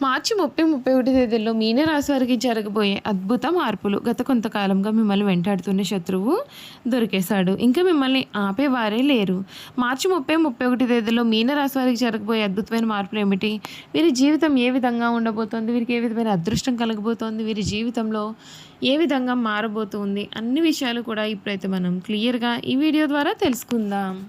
మార్చి ముప్పై ముప్పై ఒకటి తేదీల్లో మీనరాశి వారికి జరగబోయే అద్భుత మార్పులు గత కొంతకాలంగా మిమ్మల్ని వెంటాడుతున్న శత్రువు దొరికేశాడు. ఇంకా మిమ్మల్ని ఆపేవారే లేరు. మార్చి ముప్పై ముప్పై ఒకటి తేదీలో మీనరాశి వారికి జరగబోయే అద్భుతమైన మార్పులు ఏమిటి? వీరి జీవితం ఏ విధంగా ఉండబోతోంది? వీరికి ఏ విధమైన అదృష్టం కలగబోతోంది? వీరి జీవితంలో ఏ విధంగా మారబోతుంది? అన్ని విషయాలు కూడా ఇప్పుడైతే మనం క్లియర్గా ఈ వీడియో ద్వారా తెలుసుకుందాం.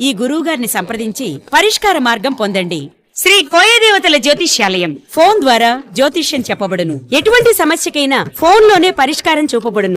ఈ గురువుగారిని సంప్రదించి పరిష్కార మార్గం పొందండి. శ్రీ కోయదేవతల జ్యోతిష్యాలయం. ఫోన్ ద్వారా జ్యోతిష్యం చెప్పబడును. ఎటువంటి సమస్యకైనా ఫోన్లోనే పరిష్కారం చూపబడును.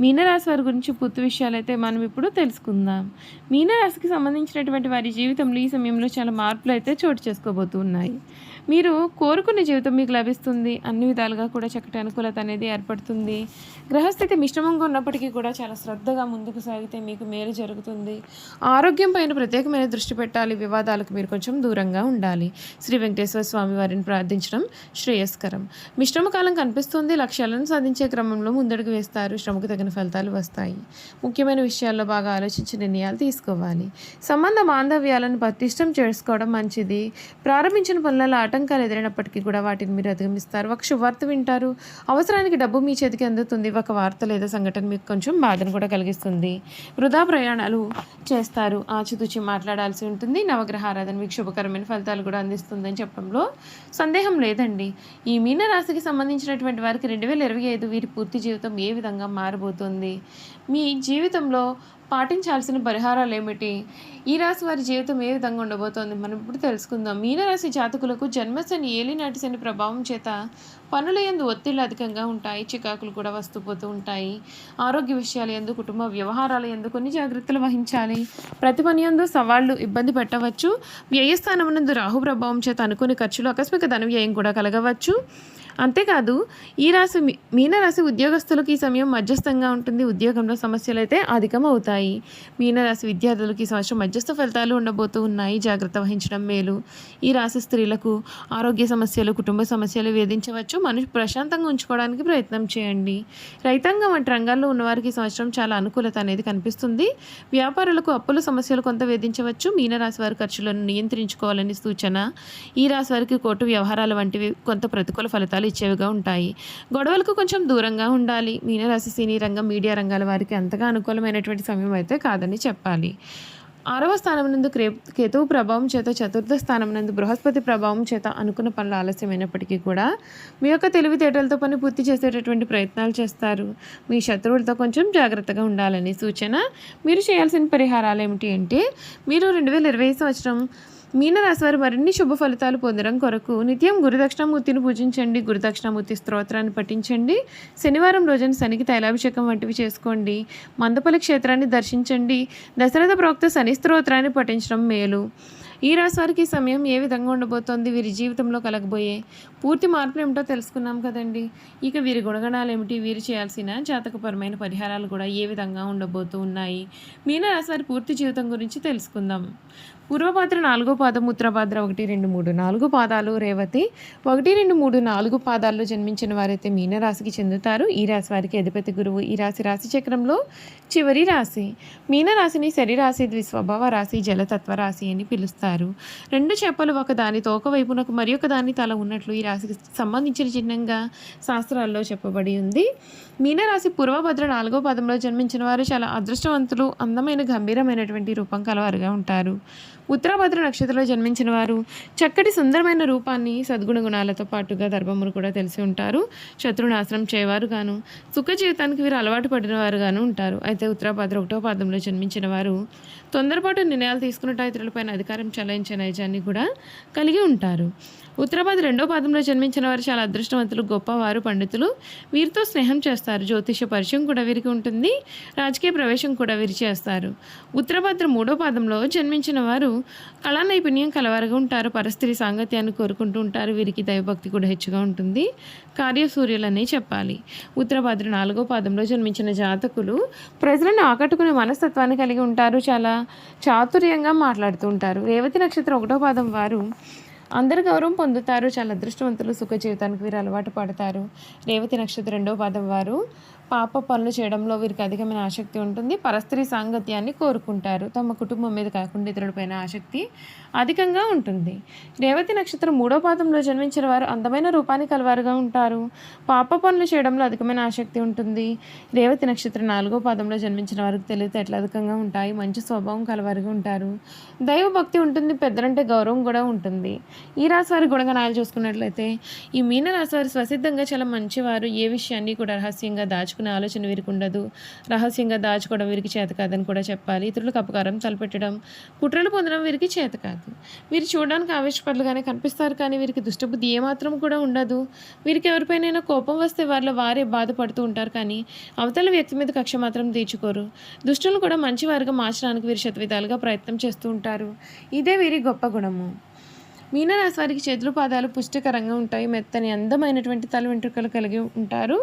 మీనరాశి వారి గురించి పూర్తి విషయాలు అయితే మనం ఇప్పుడు తెలుసుకుందాం. మీనరాశికి సంబంధించినటువంటి వారి జీవితంలో ఈ సమయంలో చాలా మార్పులు అయితే చోటు చేసుకోబోతున్నాయి మీరు కోరుకున్న జీవితం మీకు లభిస్తుంది. అన్ని విధాలుగా కూడా చక్కటి అనుకూలత అనేది ఏర్పడుతుంది. గ్రహస్థితి మిశ్రమంగా ఉన్నప్పటికీ కూడా చాలా శ్రద్ధగా ముందుకు సాగితే మీకు మేలు జరుగుతుంది. ఆరోగ్యం పైన ప్రత్యేకమైన దృష్టి పెట్టాలి. వివాదాలకు మీరు కొంచెం దూరంగా ఉండాలి. శ్రీ వెంకటేశ్వర స్వామి వారిని ప్రార్థించడం శ్రేయస్కరం. మిశ్రమ కాలం కనిపిస్తుంది. లక్ష్యాలను సాధించే క్రమంలో ముందడుగు వేస్తారు. శ్రమకు తగిన ఫలితాలు వస్తాయి. ముఖ్యమైన విషయాల్లో బాగా ఆలోచించి నిర్ణయాలు తీసుకోవాలి. సంబంధ బాంధవ్యాలను పటిష్టం చేసుకోవడం మంచిది. ప్రారంభించిన పనులలో ఆటంకాలు ఎదురైనప్పటికీ కూడా వాటిని మీరు అధిగమిస్తారు. ఒక శుభవార్త వింటారు. అవసరానికి డబ్బు మీ చేతికి అందుతుంది. ఒక వార్త లేదా సంఘటన మీకు కొంచెం బాధను కూడా కలిగిస్తుంది. వృధా ప్రయాణాలు చేస్తారు. ఆచితూచి మాట్లాడాల్సి ఉంటుంది. నవగ్రహ ఆరాధన మీకు శుభకరమైన ఫలితాలు కూడా అందిస్తుందని చెప్పడంలో సందేహం లేదండి. ఈ మీనరాశికి సంబంధించినటువంటి వారికి రెండు వేల ఇరవై ఐదు వీరి పూర్తి జీవితం ఏ విధంగా మారబోతుంది? మీ జీవితంలో పాటించాల్సిన పరిహారాలు ఏమిటి ఈ రాశి వారి జీవితం ఏ విధంగా ఉండబోతోంది? మనం ఇప్పుడు తెలుసుకుందాం. మీనరాశి జాతకులకు జన్మశని ఏలినాటి శని ప్రభావం చేత పనుల ఎందు ఒత్తిళ్ళు అధికంగా ఉంటాయి. చికాకులు కూడా వస్తూ పోతూ ఉంటాయి. ఆరోగ్య విషయాలు ఎందు కుటుంబ వ్యవహారాల ఎందు కొన్ని జాగ్రత్తలు వహించాలి. ప్రతి పని ఎందు సవాళ్ళు ఇబ్బంది పెట్టవచ్చు. వ్యయస్థానం నందు రాహు ప్రభావం చేత అనుకుని ఖర్చులు ఆకస్మిక ధన వ్యయం కూడా కలగవచ్చు. అంతేకాదు ఈ రాశి మీ- మీనరాశి ఉద్యోగస్తులకు ఈ సమయం మధ్యస్థంగా ఉంటుంది. ఉద్యోగంలో సమస్యలు అయితే అధికం అవుతాయి మీనరాశి విద్యార్థులకు ఈ సంవత్సరం మధ్యస్థ ఫలితాలు ఉండబోతూ ఉన్నాయి. జాగ్రత్త వహించడం మేలు. ఈ రాశి స్త్రీలకు ఆరోగ్య సమస్యలు కుటుంబ సమస్యలు వేధించవచ్చు. మనిషి ప్రశాంతంగా ఉంచుకోవడానికి ప్రయత్నం చేయండి. రైతాంగం వంటి రంగాల్లో ఉన్నవారికి ఈ సంవత్సరం చాలా అనుకూలత అనేది కనిపిస్తుంది. వ్యాపారులకు అప్పుల సమస్యలు కొంత వేధించవచ్చు. మీనరాశి వారి ఖర్చులను నియంత్రించుకోవాలని సూచన. ఈ రాశి వారికి కోర్టు వ్యవహారాలు వంటివి కొంత ప్రతికూల ఫలితాలు ఇచ్చేవిగా ఉంటాయి. గొడవలకు కొంచెం దూరంగా ఉండాలి. మీనరాశి సినీ రంగం మీడియా రంగాల వారికి అంతగా అనుకూలమైనటువంటి సమయం అయితే కాదని చెప్పాలి. ఆరవ స్థానం నందు క్రే కేతువు ప్రభావం చేత చతుర్థ స్థానం నందు బృహస్పతి ప్రభావం చేత అనుకున్న పనులు ఆలస్యమైనప్పటికీ కూడా మీ యొక్క తెలివితేటలతో పని పూర్తి చేసేటటువంటి ప్రయత్నాలు చేస్తారు. మీ శత్రువులతో కొంచెం జాగ్రత్తగా ఉండాలని సూచన మీరు చేయాల్సిన పరిహారాలు ఏమిటి అంటే మీరు రెండు వేల ఇరవై సంవత్సరం మీనరాశివారు మరిన్ని శుభ ఫలితాలు పొందడం కొరకు నిత్యం గురుదక్షిణామూర్తిని పూజించండి గురుదక్షిణామూర్తి స్తోత్రాన్ని పఠించండి శనివారం రోజున శనికి తైలాభిషేకం వంటివి చేసుకోండి మందపల్లి క్షేత్రాన్ని దర్శించండి దశరథ ప్రోక్త శని స్తోత్రాన్ని పఠించడం మేలు. ఈ రాశి వారికి సమయం ఏ విధంగా ఉండబోతోంది? వీరి జీవితంలో కలగబోయే పూర్తి మార్పులు ఏమిటో తెలుసుకున్నాం కదండి. ఇక వీరి గుణగణాలు ఏమిటి? వీరు చేయాల్సిన జాతకపరమైన పరిహారాలు కూడా ఏ విధంగా ఉండబోతూ ఉన్నాయి? మీన రాశి వారి పూర్తి జీవితం గురించి తెలుసుకుందాం. పూర్వపాత్ర నాలుగో పాదం ఉత్తరపాత్ర ఒకటి రెండు మూడు. నాలుగు పాదాలు రేవతి ఒకటి రెండు మూడు నాలుగు పాదాల్లో జన్మించిన వారైతే మీనరాశికి చెందుతారు. ఈ రాశి వారికి అధిపతి గురువు. ఈ రాశి రాశి చక్రంలో చివరి రాశి. మీనరాశిని శరీరాశి ద్విస్వభావ రాశి జలతత్వ రాశి అని పిలుస్తారు. రెండు చేపలు ఒక దాని తోక వైపునకు మరి ఒక దాని తల ఉన్నట్లు ఈ రాశికి సంబంధించిన చిహ్నంగా శాస్త్రాల్లో చెప్పబడి ఉంది. మీనరాశి పూర్వభద్ర నాలుగో పదంలో జన్మించిన వారు చాలా అదృష్టవంతులు అందమైన గంభీరమైనటువంటి రూపం కలవారుగా ఉంటారు. ఉత్తరాభద్ర నక్షత్రంలో జన్మించిన వారు చక్కటి సుందరమైన రూపాన్ని సద్గుణ గుణాలతో పాటుగా ధర్మములు కూడా తెలిసి ఉంటారు. శత్రునాశనం చేయవారు గాను సుఖ జీవితానికి వీరు అలవాటు పడిన వారు గాను ఉంటారు. అయితే ఉత్తరాభద్ర ఒకటో పాదంలో జన్మించిన వారు తొందరపాటు నిర్ణయాలు తీసుకున్నట్టు ఇతరులపైన అధికారం చెలాయించే నైజాన్ని కూడా కలిగి ఉంటారు. ఉత్తరాబాద్ రెండో పాదంలో జన్మించిన వారు చాలా అదృష్టవంతులు గొప్పవారు పండితులు. వీరితో స్నేహం చేస్తారు. జ్యోతిష పరిచయం కూడా వీరికి ఉంటుంది. రాజకీయ ప్రవేశం కూడా వీరు చేస్తారు. ఉత్తరాభద్ర మూడో పాదంలో జన్మించిన వారు కళా నైపుణ్యం కలవారుగా ఉంటారు. పరిస్థితి సాంగత్యాన్ని కోరుకుంటూ ఉంటారు. వీరికి దైవభక్తి కూడా హెచ్చుగా ఉంటుంది. కార్యసూర్యులనే చెప్పాలి. ఉత్తరాభద్ర నాలుగో పాదంలో జన్మించిన జాతకులు ప్రజలను ఆకట్టుకునే మనస్తత్వాన్ని కలిగి ఉంటారు. చాలా చాతుర్యంగా మాట్లాడుతూ ఉంటారు. రేవతి నక్షత్రం ఒకటో పాదం వారు అందరు గౌరవం పొందుతారు చాలా అదృష్టవంతులు సుఖ జీవితానికి వీరు అలవాటు పడతారు. రేవతి నక్షత్రం రెండో పాదం వారు పాప పనులు చేయడంలో వీరికి అధికమైన ఆసక్తి ఉంటుంది. పరస్త్రీ సాంగత్యాన్ని కోరుకుంటారు. తమ కుటుంబం మీద కాకుండా ఇతరులపైన ఆసక్తి అధికంగా ఉంటుంది. రేవతి నక్షత్రం మూడో పాదంలో జన్మించిన వారు అందమైన రూపాన్ని కలవారుగా ఉంటారు. పాప పనులు చేయడంలో అధికమైన ఆసక్తి ఉంటుంది. రేవతి నక్షత్రం నాలుగో పాదంలో జన్మించిన వారికి తెలివితేటలు అధికంగా ఉంటాయి. మంచి స్వభావం కలవారుగా ఉంటారు. దైవ భక్తి ఉంటుంది. పెద్దలంటే గౌరవం కూడా ఉంటుంది. ఈ రాశి వారి గుణగణాలు చూసుకున్నట్లయితే ఈ మీన రాశి వారు స్వసిద్ధంగా చాలా మంచివారు. ఏ విషయాన్ని కూడా రహస్యంగా దాచుకుని ఆలోచన వీరికి ఉండదు. రహస్యంగా దాచుకోవడం వీరికి చేత కాదని కూడా చెప్పాలి. ఇతరులకు అపకారం తలపెట్టడం కుట్రలు పొందడం వీరికి చేత కాదు. వీరు చూడడానికి ఆవేశపడలుగానే కనిపిస్తారు కానీ వీరికి దుష్టబుద్ధి ఏమాత్రం కూడా ఉండదు. వీరికి ఎవరిపైనైనా కోపం వస్తే వారిలో వారే బాధపడుతూ ఉంటారు కానీ అవతల వ్యక్తి మీద కక్ష మాత్రం తీర్చుకోరు. దుష్టులను కూడా మంచి వారిగా మార్చడానికి వీరు శతవిధాలుగా ప్రయత్నం చేస్తూ ఉంటారు. ఇదే వీరి గొప్ప గుణము. మీనరాశి వారికి చేతులు పాదాలు పుష్టికరంగా ఉంటాయి. మెత్తని అందమైనటువంటి తల వెంట్రుకలు కలిగి ఉంటారు.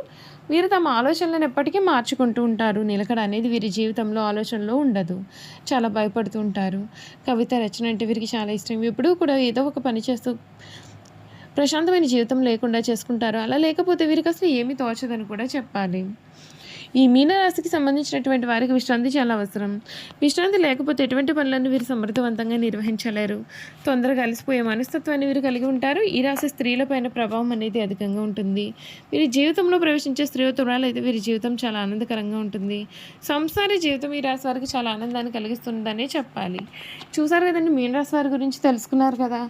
వీరు తమ ఆలోచనలను ఎప్పటికీ మార్చుకుంటూ ఉంటారు. నిలకడ అనేది వీరి జీవితంలో ఆలోచనలో ఉండదు. చాలా భయపడుతూ ఉంటారు. కవిత రచన అంటే వీరికి చాలా ఇష్టం. ఎప్పుడూ కూడా ఏదో ఒక పని చేస్తూ ప్రశాంతమైన జీవితం లేకుండా చేసుకుంటారు. అలా లేకపోతే వీరికి అసలు ఏమీ తోచదని కూడా చెప్పాలి. ఈ మీనరాశికి సంబంధించినటువంటి వారికి విశ్రాంతి చాలా అవసరం. విశ్రాంతి లేకపోతే ఎటువంటి పనులను వీరు సమర్థవంతంగా నిర్వహించలేరు. తొందరగా అలసిపోయే మనస్తత్వాన్ని వీరు కలిగి ఉంటారు. ఈ రాశి స్త్రీలపైన ప్రభావం అనేది అధికంగా ఉంటుంది. వీరి జీవితంలో ప్రవేశించే స్త్రీవతురాలు అయితే వీరి జీవితం చాలా ఆనందకరంగా ఉంటుంది. సంసార జీవితం ఈ రాశి వారికి చాలా ఆనందాన్ని కలిగిస్తుందనే చెప్పాలి. చూసారు కదండి మీనరాశి వారి గురించి తెలుసుకున్నారు కదా.